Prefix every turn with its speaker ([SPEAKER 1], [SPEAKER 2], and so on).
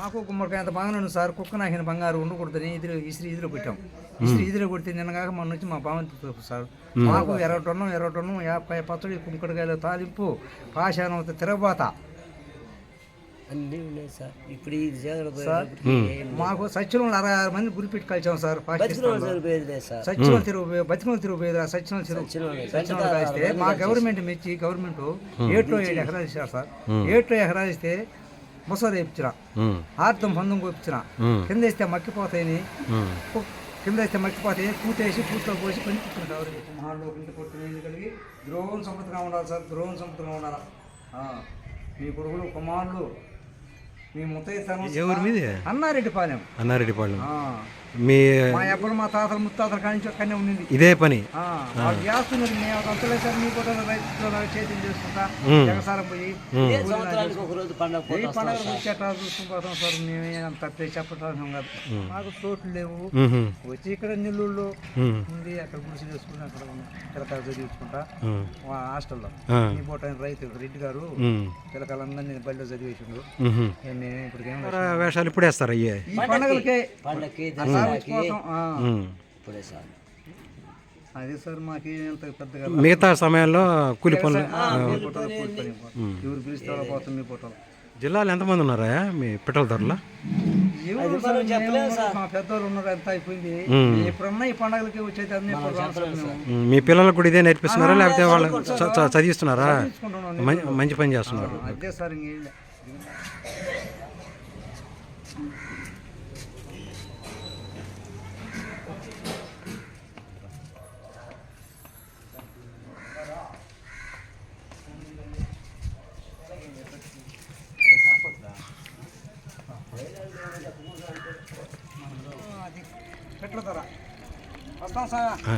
[SPEAKER 1] మాకు గుమ్మడికాయ అంత బాగానే ఉంది సార్. కుక్క నాకిన బంగారు ఉండకూడదని ఇదిలో ఇసిరి ఇదిలో పెట్టాం ఇసిరి ఇదిలో కొడితే నిన్నగాక మొన్న వచ్చి మా బావంతి సార్. మాకు ఇరవై టన్నం ఇరవై టన్నం యాభై పచ్చడి కుంకడికాయలు తాలింపు పాషాణం తిరగబాత.
[SPEAKER 2] అన్నీ ఉన్నాయి సార్. ఇప్పుడు ఈ జగన్
[SPEAKER 1] సార్ మాకు సత్యంలో అరవై ఆరు మంది గురిపెట్టి కలిసాం సార్ సత్యం తిరుగు బతిమల తిరుగు. సత్యం తిరుగు కలిస్తే మా గవర్నమెంట్ మెచ్చి గవర్నమెంట్ ఏట్లో ఏడు ఎకరాలు ఇచ్చారు సార్. ఏట్లో ఎకరాలు ఇస్తే ఇచ్చిన
[SPEAKER 3] ఉమ్,
[SPEAKER 1] ఆర్థం పందం కోపించిన కింద వేస్తే మక్కిపోతాయని. కింద వేస్తే మక్కిపోతాయి పూటేసి పూటలో పోసి పనిపించుకుంటారు మహాల్లో ఇంత కొట్టు నీళ్ళు కలిగి ద్రోహం సంపదగా ఉండాలి సార్. ద్రోహం సంపదగా ఉండాలి? మీ కొడుకులు కుమారులు మీ ముత్తైతనం
[SPEAKER 3] ఎవరి మీది?
[SPEAKER 1] అన్నారెడ్డి పాలెం
[SPEAKER 3] అన్నారెడ్డిపాళెం
[SPEAKER 1] ఆ,
[SPEAKER 3] మీ
[SPEAKER 1] మా ఎప్పుడు మా తాతలు ముత్తాతల కాడి నుంచి అక్కడనే ఉండింది.
[SPEAKER 3] ఇదే పని.
[SPEAKER 1] ఆ, వాళ్ళు చేస్తున్నారు మేము అంతలేదు సార్ మీ కూడా రైతులు చేతులు చేసుకుంటా. ఎగసారం పోయి
[SPEAKER 2] ఏ సంవత్సరానికి ఒక రోజు పండగ
[SPEAKER 1] ఏ పండుగ వచ్చేట చూసుకుని పోతాం సార్ మేమే అంత తప్పే చెప్పటం కాదు. మాకు తోటలు లేవు. వచ్చి ఇక్కడ నెల్లూరులో ఉంది అక్కడ గుడిసి వేసుకుని అక్కడ పిల్లకాయలు చదివించుకుంటా. మా హాస్టల్లో. ఈ పూట రైతు రెడ్డి గారు పిల్లకాయలందరినీ బడిలో చదివేసిండు. మేము ఇప్పుడు
[SPEAKER 3] వేషాలు ఇప్పుడు వేస్తారు అయ్యే.
[SPEAKER 1] ఈ పండుగలకే
[SPEAKER 2] పండగకి ఇప్పుడే సార్.
[SPEAKER 1] అదే సార్ మాకు పెద్దగా
[SPEAKER 3] మిగతా సమయాల్లో కూలి పనులు
[SPEAKER 1] మీ. ఎవరు పోతాం
[SPEAKER 3] జిల్లాలో ఎంతమంది ఉన్నారా మీ పిట్టల ధరల?
[SPEAKER 1] మా
[SPEAKER 3] పిల్లలకు కూడా ఇదే నేర్పిస్తున్నారా? లేకపోతే వాళ్ళు చదివిస్తున్నారా? మంచి పని చేస్తున్నారు
[SPEAKER 1] అదే సార్ ఇంకేం లే. అది పెట్ల ధర వస్తాం సార్
[SPEAKER 3] ఆ.